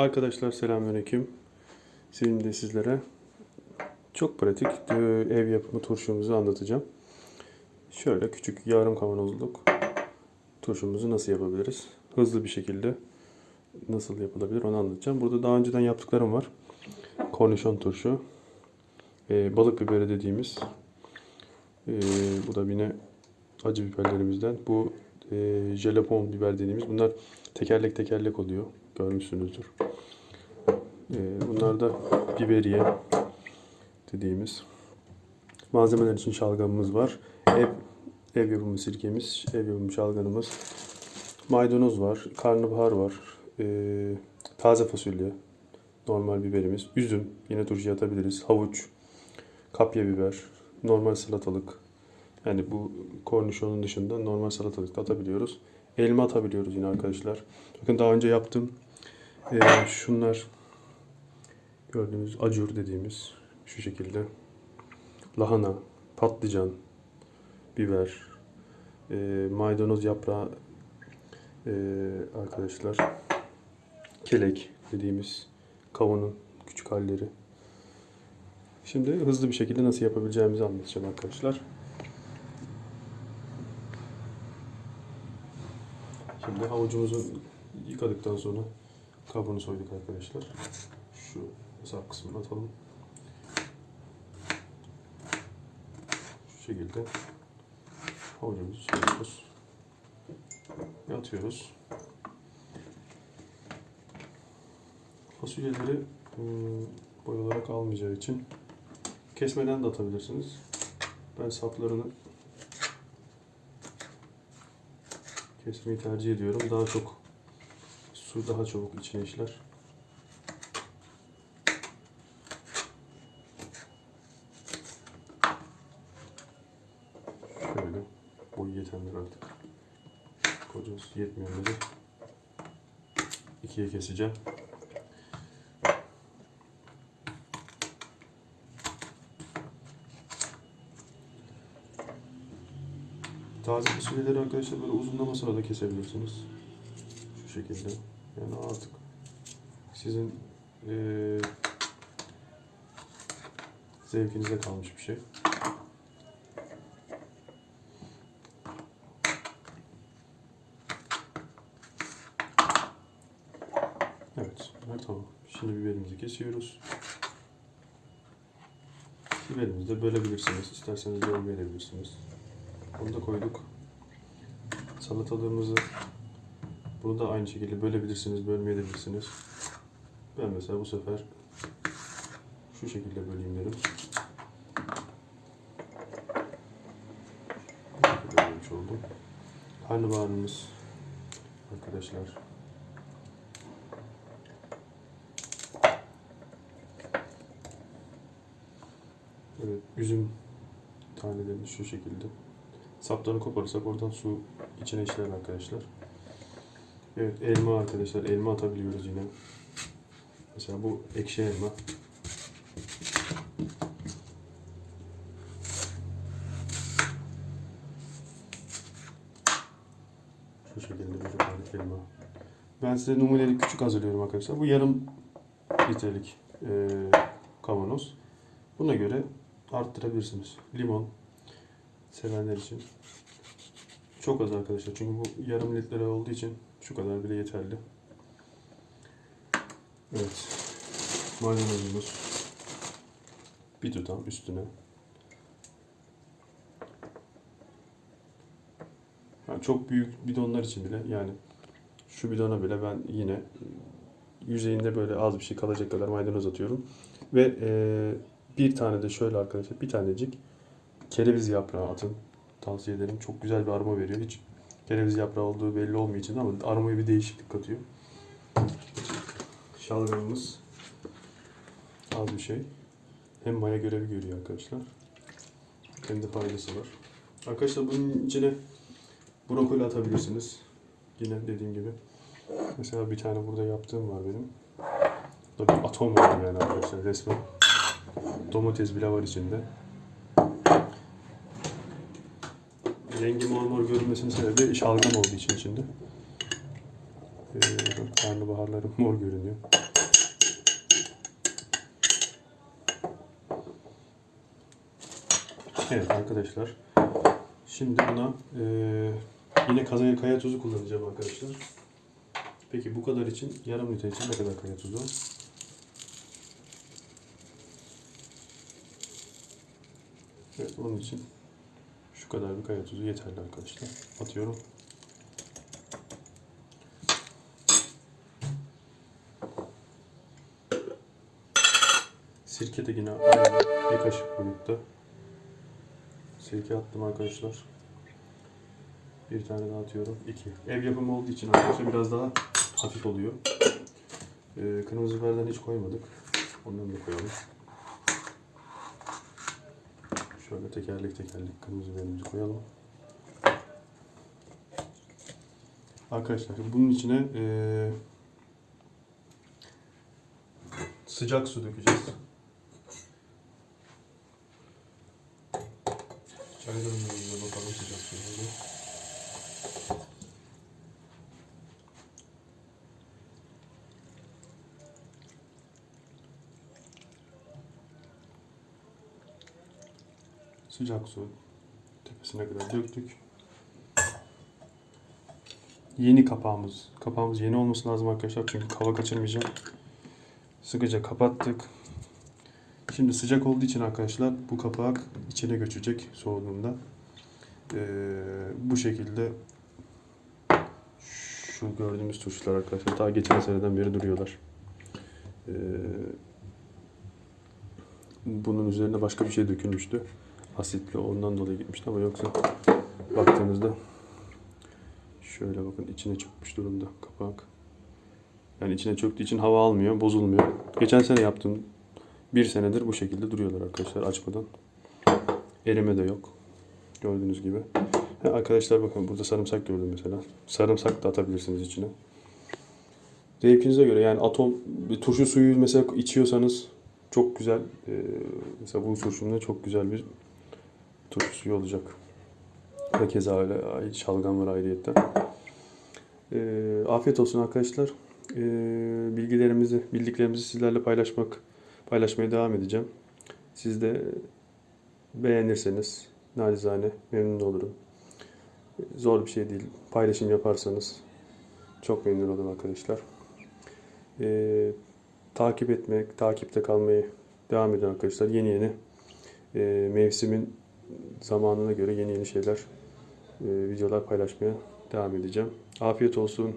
Arkadaşlar selamünaleyküm. Şimdi sizlere çok pratik e, ev yapımı turşumuzu anlatacağım. Şöyle küçük yarım kavanozluk turşumuzu nasıl yapabiliriz? Hızlı bir şekilde nasıl yapılabilir onu anlatacağım. Burada daha önceden yaptıklarım var. Kornişon turşu, e, balık biberi dediğimiz, e, bu da yine acı biberlerimizden. Bu e, jalapon biber dediğimiz. Bunlar tekerlek tekerlek oluyor. Görmüşsünüzdür. E, bunlar da biberiye dediğimiz. Malzemeler için şalgamımız var. Ev, ev yapımı sirkemiz, ev yapımı şalganımız. Maydanoz var, karnabahar var, e, taze fasulye, normal biberimiz, üzüm, yine turşuya atabiliriz, havuç, kapya biber, normal salatalık, yani bu kornişonun dışında normal salatalık da atabiliyoruz. Elma atabiliyoruz yine arkadaşlar. Bakın daha önce yaptım. Ee, şunlar gördüğünüz acur dediğimiz şu şekilde. Lahana, patlıcan, biber, e, maydanoz yaprağı e, arkadaşlar. Kelek dediğimiz kavunun küçük halleri. Şimdi hızlı bir şekilde nasıl yapabileceğimizi anlatacağım arkadaşlar. Şimdi havucumuzu yıkadıktan sonra kabuğunu soyduk arkadaşlar. Şu sap kısmını atalım. Şu şekilde havucumuzu soyuyoruz. Atıyoruz. Fasulyeleri ım, boy olarak almayacağı için kesmeden de atabilirsiniz. Ben saplarını kesmeyi tercih ediyorum. Daha çok su daha çabuk içine işler. Şöyle boyu yetenler artık. Kocası yetmeyenleri ikiye keseceğim. Taze fasulyeleri arkadaşlar böyle uzunlamasına da kesebilirsiniz. Şu şekilde. Yani artık sizin eee zevkinize kalmış bir şey. Evet, bunlar tamam. Şimdi biberimizi kesiyoruz. Biberimizi de bölebilirsiniz. İsterseniz bölmeyebilirsiniz. Onu da koyduk. Salatalığımızı bunu da aynı şekilde bölebilirsiniz, bölmeyebilirsiniz. Ben mesela bu sefer şu şekilde böleyim dedim. Bölmüş oldum. Karnabaharımız arkadaşlar. Evet, üzüm tanelerini şu şekilde. Saplarını koparırsak oradan su içine işler arkadaşlar. Evet elma arkadaşlar. Elma atabiliyoruz yine. Mesela bu ekşi elma. Şu şekilde bir adet elma. Ben size numuneleri küçük hazırlıyorum arkadaşlar. Bu yarım litrelik e, kavanoz. Buna göre arttırabilirsiniz. Limon sevenler için. Çok az arkadaşlar. Çünkü bu yarım litre olduğu için şu kadar bile yeterli. Evet. Maydanozumuz bir tutam üstüne. Yani çok büyük bidonlar için bile yani şu bidona bile ben yine yüzeyinde böyle az bir şey kalacak kadar maydanoz atıyorum. Ve eee, bir tane de şöyle arkadaşlar bir tanecik kereviz yaprağı atın. Tavsiye ederim. Çok güzel bir aroma veriyor. Hiç kereviz yaprağı olduğu belli olmuyor ama aromaya bir değişiklik katıyor. Şalgamımız az bir şey. Hem maya görevi görüyor arkadaşlar. Hem de faydası var. Arkadaşlar bunun içine brokoli atabilirsiniz. Yine dediğim gibi. Mesela bir tane burada yaptığım var benim. Burada bir atom var yani arkadaşlar resmen. Domates bile var içinde. Rengi mor mor görünmesinin sebebi şalgam olduğu için içinde. Ee, karnabaharlarım mor görünüyor. Evet arkadaşlar. Şimdi buna eee, yine kazaya kaya tuzu kullanacağım arkadaşlar. Peki bu kadar için yarım litre için ne kadar kaya tuzu? Evet onun için kadar bir kaya tuzu yeterli arkadaşlar. Atıyorum. Sirke de yine aynı bir kaşık boyutta. Sirke attım arkadaşlar. Bir tane daha atıyorum. İki. Ev yapımı olduğu için arkadaşlar biraz daha hafif oluyor. Ee, kırmızı biberden hiç koymadık. Ondan da koyalım. Şöyle tekerlek tekerlek kırmızı biberimizi koyalım. Arkadaşlar bunun içine eee, sıcak su dökeceğiz. Çaydanlığımıza bakalım sıcak suyumuzu. Sıcak su tepesine kadar döktük. Yeni kapağımız. Kapağımız yeni olması lazım arkadaşlar çünkü hava kaçırmayacağım. Sıkıca kapattık. Şimdi sıcak olduğu için arkadaşlar bu kapak içine göçecek soğuduğunda. Ee, bu şekilde şu gördüğümüz turşular arkadaşlar daha geçen seneden beri duruyorlar. Ee, bunun üzerine başka bir şey dökülmüştü. Asitli ondan dolayı gitmişti ama yoksa baktığınızda şöyle bakın içine çökmüş durumda kapak. Yani içine çöktüğü için hava almıyor, bozulmuyor. Geçen sene yaptım. Bir senedir bu şekilde duruyorlar arkadaşlar açmadan. Erime de yok. Gördüğünüz gibi. Ha, arkadaşlar bakın burada sarımsak gördüm mesela. Sarımsak da atabilirsiniz içine. Zevkinize göre yani atom bir turşu suyu mesela içiyorsanız çok güzel. Ee, mesela bu turşunun da çok güzel bir suyu olacak. Ve keza öyle şalgam var ayrıyetten. Ee, afiyet olsun arkadaşlar. Ee, bilgilerimizi, bildiklerimizi sizlerle paylaşmak, paylaşmaya devam edeceğim. Siz de beğenirseniz nacizane memnun olurum. Zor bir şey değil. Paylaşım yaparsanız çok memnun olurum arkadaşlar. Ee, takip etmek, takipte kalmayı devam edin arkadaşlar. Yeni yeni e, mevsimin zamanına göre yeni yeni şeyler, e, videolar paylaşmaya devam edeceğim. Afiyet olsun.